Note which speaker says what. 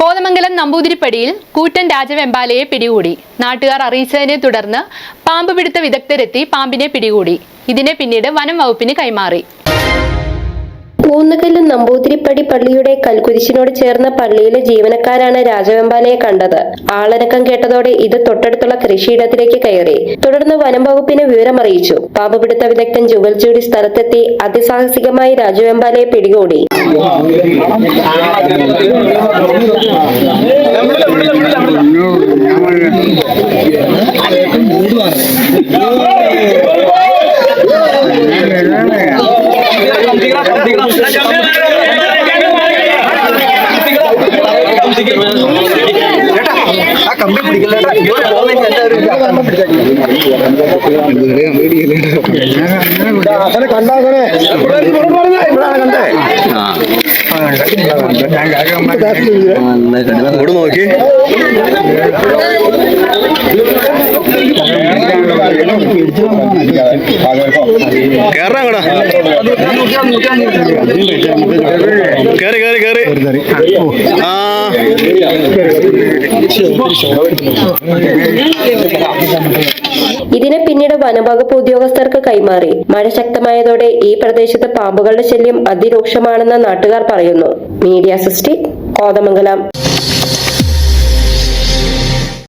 Speaker 1: കോതമംഗലം നമ്പൂതിരിപ്പടിയിൽ കൂറ്റൻ രാജവെമ്പാലയെ പിടികൂടി. നാട്ടുകാർ അറിയിച്ചതിനെ തുടർന്ന് പാമ്പ് പിടുത്ത വിദഗ്ധരെത്തി പാമ്പിനെ പിടികൂടി. ഇതിനെ പിന്നീട് വനം വകുപ്പിന് കൈമാറി.
Speaker 2: കൂന്നുകല്ല് നമ്പൂതിരിപ്പടി പള്ളിയുടെ കൽക്കുരിശിനോട് ചേർന്ന പള്ളിയിലെ ജീവനക്കാരാണ് രാജവെമ്പാലയെ കണ്ടത്. ആളനക്കം കേട്ടതോടെ ഇത് തൊട്ടടുത്തുള്ള കൃഷിയിടത്തിലേക്ക് കയറി. തുടർന്ന് വനം വകുപ്പിന് വിവരമറിയിച്ചു. പാമ്പ് പിടുത്ത വിദഗ്ധൻ ജുഗൽ ചൂടി സ്ഥലത്തെത്തി അതിസാഹസികമായി രാജവെമ്പാലയെ പിടികൂടി.
Speaker 3: ഇവിടാണ് കണ്ടേ അങ്ങോട്ട് നോക്കി ആ
Speaker 2: ഇതിനെ പിന്നീട് വനംവകുപ്പ് ഉദ്യോഗസ്ഥർക്ക് കൈമാറി. മഴ ശക്തമായതോടെ ഈ പ്രദേശത്ത് പാമ്പുകളുടെ ശല്യം അതിരൂക്ഷമാണെന്ന് നാട്ടുകാർ പറയുന്നു. Media city Kothamangalam.